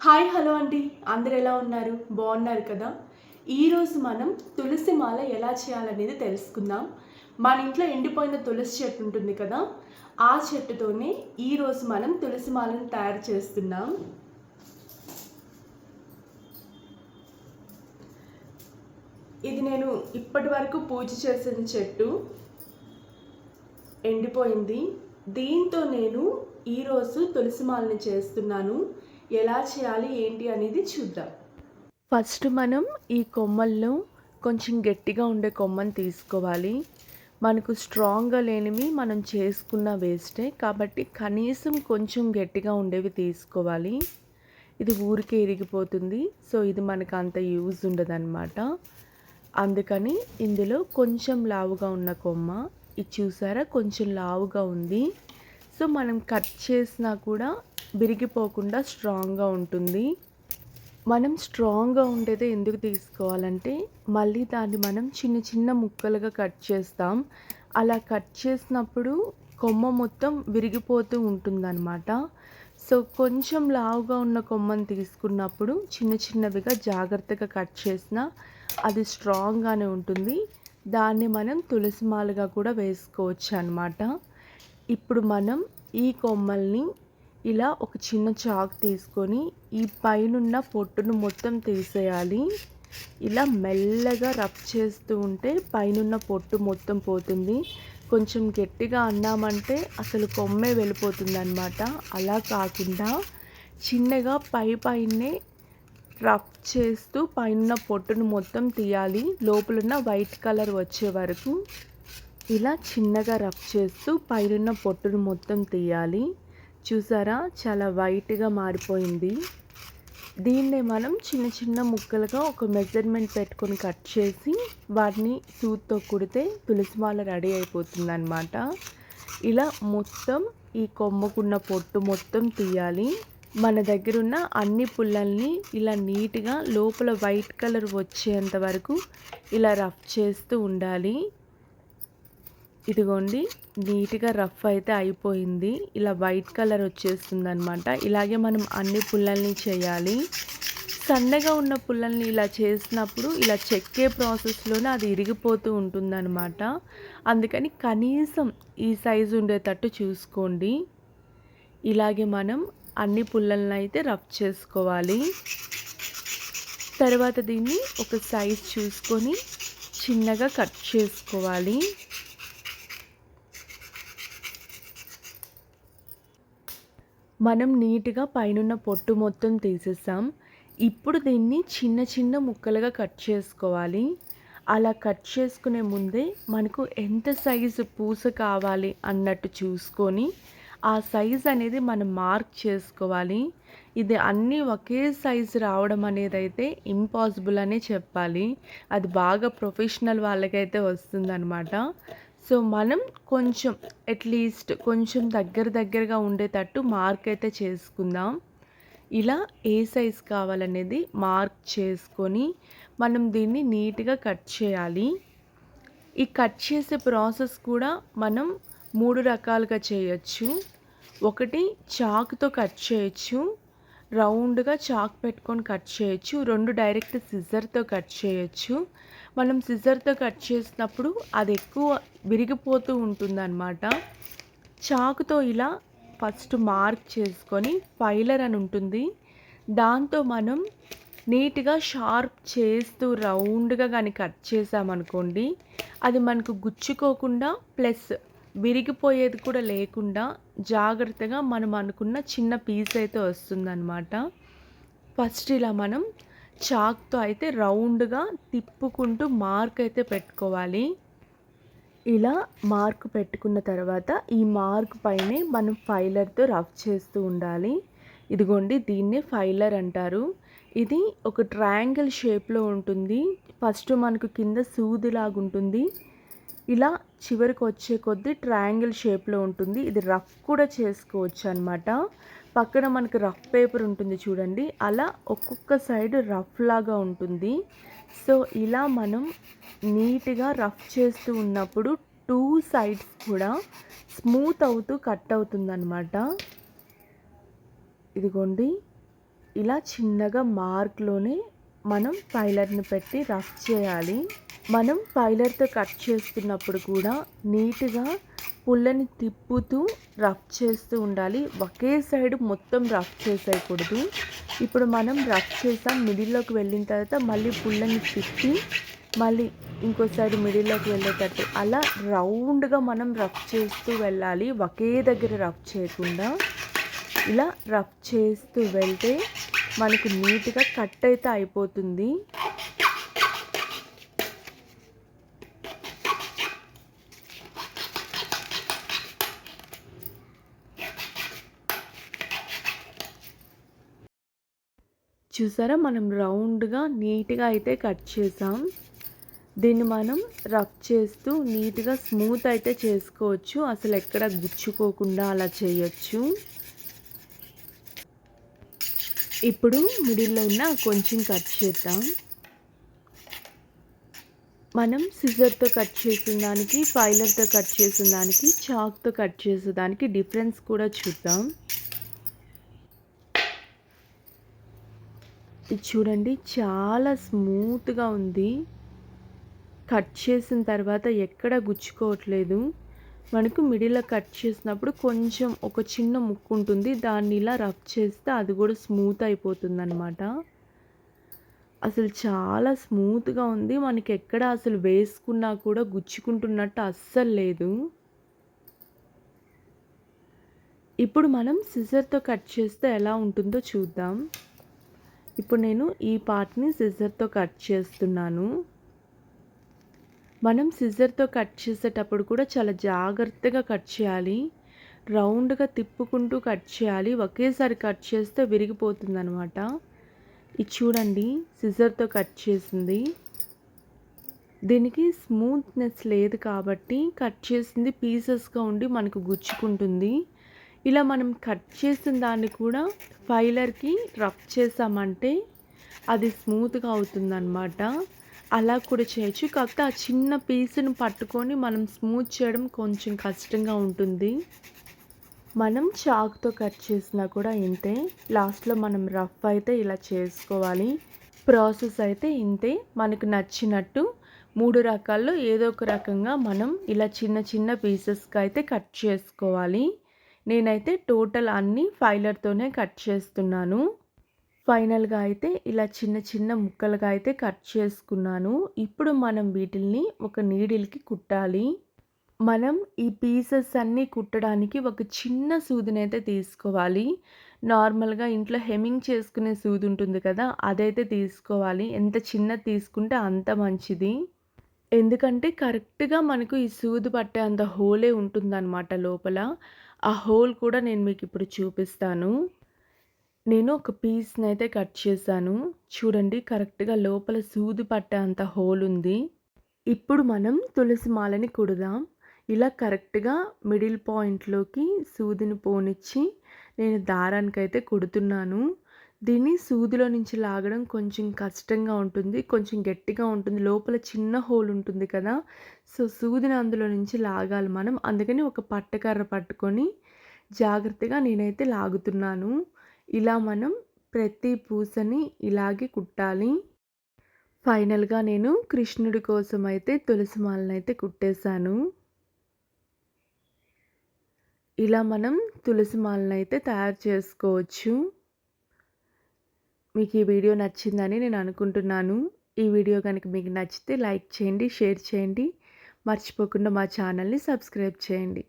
Hi hello అండి. అందరు ఎలా ఉన్నారు? బాగున్నారు కదా? ఈరోజు మనం తులసి మాల ఎలా చేయాలనేది తెలుసుకుందాం. మన ఇంట్లో ఎండిపోయిన తులసి చెట్టు ఉంటుంది కదా? ఆ చెట్టుతోనే ఈరోజు మనం తులసి మాలను తయారు చేస్తున్నాం. ఇది నేను ఇప్పటి వరకు పూజ చేసిన చెట్టు. ఎండిపోయింది. దీంతో నేను ఈరోజు తులసి మాలని చేస్తున్నాను. ఎలా చేయాలి ఏంటి అనేది చూద్దాం. ఫస్ట్ మనం ఈ కొమ్మల్లో కొంచెం గట్టిగా ఉండే కొమ్మని తీసుకోవాలి. మనకు స్ట్రాంగ్గా లేనివి మనం చేసుకున్న వేస్టే కాబట్టి కనీసం కొంచెం గట్టిగా ఉండేవి తీసుకోవాలి. ఇది ఊరికే ఇరిగిపోతుంది సో ఇది మనకు అంత యూజ్ ఉండదన్నమాట. అందుకని ఇందులో కొంచెం లావుగా ఉన్న కొమ్మ ఇది చూసారా? కొంచెం లావుగా ఉంది. సో మనం కట్ చేసినా కూడా విరిగిపోకుండా స్ట్రాంగ్గా ఉంటుంది. మనం స్ట్రాంగ్గా ఉండేదే ఎందుకు తీసుకోవాలంటే మళ్ళీ దాన్ని మనం చిన్న చిన్న ముక్కలుగా కట్ చేస్తాం. అలా కట్ చేసినప్పుడు కొమ్మ మొత్తం విరిగిపోతూ ఉంటుందన్నమాట. సో కొంచెం లావుగా ఉన్న కొమ్మని తీసుకున్నప్పుడు చిన్న చిన్నవిగా జాగ్రత్తగా కట్ చేసిన అది స్ట్రాంగ్గానే ఉంటుంది. దాన్ని మనం తులసి మాలగా కూడా వేసుకోవచ్చు అనమాట ఇప్పుడు మనం ఈ కొమ్మల్ని ఇలా ఒక చిన్న చాక్ తీసుకొని ఈ పైనున్న పొట్టును మొత్తం తీసేయాలి. ఇలా మెల్లగా రబ్ చేస్తూ ఉంటే పైనున్న పొట్టు మొత్తం పోతుంది. కొంచెం గట్టిగా అన్నామంటే అసలు కొమ్మే వెళ్ళిపోతుంది అనమాట అలా కాకుండా చిన్నగా పై పైనే రఫ్ చేస్తూ పైన పొట్టును మొత్తం తీయాలి. లోపలున్న వైట్ కలర్ వచ్చే వరకు ఇలా చిన్నగా రఫ్ చేస్తూ పైన పొట్టును మొత్తం తీయాలి. చూసారా? చాలా వైట్గా మారిపోయింది. దీన్నే మనం చిన్న చిన్న ముక్కలుగా ఒక మెజర్మెంట్ పెట్టుకొని కట్ చేసి వాటిని సూత్తో కుడితే తులసిమాల రెడీ అయిపోతుంది అనమాట ఇలా మొత్తం ఈ కొమ్మకున్న పొట్టు మొత్తం తీయాలి. మన దగ్గర ఉన్న అన్ని పుల్లల్ని ఇలా నీట్గా లోపల వైట్ కలర్ వచ్చేంత వరకు ఇలా రఫ్ చేస్తూ ఉండాలి. ఇదిగోండి నీట్గా రఫ్ అయితే అయిపోయింది. ఇలా వైట్ కలర్ వచ్చేస్తుంది అనమాట ఇలాగే మనం అన్ని పుల్లల్ని చేయాలి. సన్నగా ఉన్న పుల్లల్ని ఇలా చేసినప్పుడు ఇలా చెక్కే ప్రాసెస్లోనే అది ఇరిగిపోతూ ఉంటుందన్నమాట. అందుకని కనీసం ఈ సైజు ఉండేటట్టు చూసుకోండి. ఇలాగే మనం అన్ని పుల్లలను అయితే రఫ్ చేసుకోవాలి. తర్వాత దీన్ని ఒక సైజ్ చూసుకొని చిన్నగా కట్ చేసుకోవాలి. మనం నీట్గా పైనున్న పొట్టు మొత్తం తీసేసాం. ఇప్పుడు దీన్ని చిన్న చిన్న ముక్కలుగా కట్ చేసుకోవాలి. అలా కట్ చేసుకునే ముందే మనకు ఎంత సైజు పూస కావాలి అన్నట్టు చూసుకొని ఆ సైజ్ అనేది మనం మార్క్ చేసుకోవాలి. ఇది అన్నీ ఒకే సైజు రావడం అనేది అయితే ఇంపాసిబుల్ అనే చెప్పాలి. అది బాగా ప్రొఫెషనల్ వాళ్ళకైతే వస్తుందన్నమాట. సో మనం కొంచెం అట్లీస్ట్ కొంచెం దగ్గర దగ్గరగా ఉండేటట్టు మార్క్ అయితే చేసుకుందాం. ఇలా ఏ సైజ్ కావాలనేది మార్క్ చేసుకొని మనం దీన్ని నీట్గా కట్ చేయాలి. ఈ కట్ చేసే ప్రాసెస్ కూడా మనం మూడు రకాలుగా చేయొచ్చు. ఒకటి చాక్తో కట్ చేయొచ్చు. రౌండ్గా చాక్ పెట్టుకొని కట్ చేయొచ్చు. రెండు డైరెక్ట్ సిజర్తో కట్ చేయొచ్చు. మనం సిజర్తో కట్ చేసినప్పుడు అది ఎక్కువ విరిగిపోతూ ఉంటుందన్నమాట. చాకుతో ఇలా ఫస్ట్ మార్క్ చేసుకొని ఫైలర్ అని ఉంటుంది. దాంతో మనం నీట్గా షార్ప్ చేస్తూ రౌండ్గా కానీ కట్ చేసామనుకోండి అది మనకు గుచ్చుకోకుండా ప్లస్ విరిగిపోయేది కూడా లేకుండా జాగ్రత్తగా మనం అనుకున్న చిన్న పీస్ అయితే వస్తుందన్నమాట. ఫస్ట్ ఇలా మనం చాక్తో అయితే రౌండ్గా తిప్పుకుంటూ మార్క్ అయితే పెట్టుకోవాలి. ఇలా మార్క్ పెట్టుకున్న తర్వాత ఈ మార్క్ పైనే మనం ఫైలర్తో రఫ్ చేస్తూ ఉండాలి. ఇదిగోండి దీన్నే ఫైలర్ అంటారు. ఇది ఒక ట్రయాంగిల్ షేప్లో ఉంటుంది. ఫస్ట్ మనకు కింద సూదిలాగా ఉంటుంది. ఇలా చివరికి వచ్చే కొద్దీ ట్రయాంగిల్ షేప్లో ఉంటుంది. ఇది రఫ్ కూడా చేసుకోవచ్చు అనమాట పక్కన మనకు రఫ్ పేపర్ ఉంటుంది చూడండి. అలా ఒక్కొక్క సైడ్ రఫ్ లాగా ఉంటుంది. సో ఇలా మనం నీట్గా రఫ్ చేస్తూ ఉన్నప్పుడు టూ సైడ్స్ కూడా స్మూత్ అవుతూ కట్ అవుతుందన్నమాట. ఇదిగోండి. ఇలా చిన్నగా మార్క్లోనే మనం పైలర్ని పెట్టి రఫ్ చేయాలి. మనం పైలర్తో కట్ చేస్తున్నప్పుడు కూడా నీట్గా పుల్లని తిప్పుతూ రఫ్ చేస్తూ ఉండాలి. ఒకే సైడ్ మొత్తం రఫ్ చేసేయకూడదు. ఇప్పుడు మనం రఫ్ చేసాం మిడిల్లోకి వెళ్ళిన తర్వాత మళ్ళీ పుల్లని తిప్పి మళ్ళీ ఇంకో సైడ్ మిడిల్లోకి వెళ్ళేటట్టు అలా రౌండ్గా మనం రఫ్ చేస్తూ వెళ్ళాలి. ఒకే దగ్గర రఫ్ చేయకుండా ఇలా రఫ్ చేస్తూ వెళ్తే మనకు నీట్గా కట్ అయితే అయిపోతుంది. చూసారా? మనం రౌండ్గా నీట్గా అయితే కట్ చేసాం. దీన్ని మనం రఫ్ చేస్తూ నీట్గా స్మూత్ అయితే చేసుకోవచ్చు. అసలు ఎక్కడ గుచ్చుకోకుండా అలా చేయొచ్చు. ఇప్పుడు మిడిల్లో ఉన్న కొంచెం కట్ చేద్దాం. మనం సిజర్తో కట్ చేసిన దానికి ఫైలర్తో కట్ చేసిన దానికి చాక్తో కట్ చేసే దానికి డిఫరెన్స్ కూడా చూద్దాం. ఇది చూడండి చాలా స్మూత్గా ఉంది. కట్ చేసిన తర్వాత ఎక్కడ గుచ్చుకోవట్లేదు. మనకు మిడిల్లో కట్ చేసినప్పుడు కొంచెం ఒక చిన్న ముక్కు ఉంటుంది. దాన్ని ఇలా రఫ్ చేస్తే అది కూడా స్మూత్ అయిపోతుంది అనమాట అసలు చాలా స్మూత్గా ఉంది. మనకి ఎక్కడ అసలు వేసుకున్నా కూడా గుచ్చుకుంటున్నట్టు అస్సలు లేదు. ఇప్పుడు మనం సిజర్తో కట్ చేస్తే ఎలా ఉంటుందో చూద్దాం. ఇప్పుడు నేను ఈ పార్ట్ని సిజర్తో కట్ చేస్తున్నాను. మనం సిజర్తో కట్ చేసేటప్పుడు కూడా చాలా జాగ్రత్తగా కట్ చేయాలి. రౌండ్గా తిప్పుకుంటూ కట్ చేయాలి. ఒకేసారి కట్ చేస్తే విరిగిపోతుంది అనమాట ఇది చూడండి సిజర్తో కట్ చేసింది. దీనికి స్మూత్నెస్ లేదు కాబట్టి కట్ చేసింది పీసెస్గా ఉండి మనకు గుచ్చుకుంటుంది. ఇలా మనం కట్ చేసిన దాన్ని కూడా ఫైలర్కి రఫ్ చేసామంటే అది స్మూత్గా అవుతుందన్నమాట. అలా కూడా చేయొచ్చు. కాకపోతే ఆ చిన్న పీస్ని పట్టుకొని మనం స్మూత్ చేయడం కొంచెం కష్టంగా ఉంటుంది. మనం చాక్తో కట్ చేసినా కూడా ఇంతే. లాస్ట్లో మనం రఫ్ అయితే ఇలా చేసుకోవాలి. ప్రాసెస్ అయితే ఇంతే. మనకు నచ్చినట్టు మూడు రకాల్లో ఏదో ఒక రకంగా మనం ఇలా చిన్న చిన్న పీసెస్కి అయితే కట్ చేసుకోవాలి. నేనైతే టోటల్ అన్నీ ఫైలర్తోనే కట్ చేస్తున్నాను. ఫైనల్గా అయితే ఇలా చిన్న చిన్న ముక్కలుగా అయితే కట్ చేసుకున్నాను. ఇప్పుడు మనం వీటిల్ని ఒక నీడిల్కి కుట్టాలి. మనం ఈ పీసెస్ అన్నీ కుట్టడానికి ఒక చిన్న సూదిని అయితే తీసుకోవాలి. నార్మల్గా ఇంట్లో హెమింగ్ చేసుకునే సూది ఉంటుంది కదా అదైతే తీసుకోవాలి. ఎంత చిన్నది తీసుకుంటే అంత మంచిది. ఎందుకంటే కరెక్ట్గా మనకు ఈ సూది పట్టే అంత హోలే ఉంటుందన్నమాట లోపల. ఆ హోల్ కూడా నేను మీకు ఇప్పుడు చూపిస్తాను. నేను ఒక పీస్ని అయితే కట్ చేశాను. చూడండి కరెక్ట్గా లోపల సూది పట్టే అంత హోల్ ఉంది. ఇప్పుడు మనం తులసి మాలని కుడదాం. ఇలా కరెక్ట్గా మిడిల్ పాయింట్లోకి సూదిని పోనిచ్చి నేను దారానికి అయితే కుడుతున్నాను. దీన్ని సూదిలో నుంచి లాగడం కొంచెం కష్టంగా ఉంటుంది కొంచెం గట్టిగా ఉంటుంది. లోపల చిన్న హోల్ ఉంటుంది కదా సో సూదిని అందులో నుంచి లాగాలి మనం. అందుకని ఒక పట్టకర్ర పట్టుకొని జాగ్రత్తగా నేనైతే లాగుతున్నాను. ఇలా మనం ప్రతి పూసని ఇలాగే కుట్టాలి. ఫైనల్గా నేను కృష్ణుడి కోసం అయితే తులసి మాలనైతే కుట్టేశాను. ఇలా మనం తులసి మాలనైతే తయారు చేసుకోవచ్చు. మీకు ఈ వీడియో నచ్చిందని నేను అనుకుంటున్నాను. ఈ వీడియో కనుక మీకు నచ్చితే లైక్ చేయండి షేర్ చేయండి. మర్చిపోకుండా మా ఛానల్ని సబ్స్క్రైబ్ చేయండి.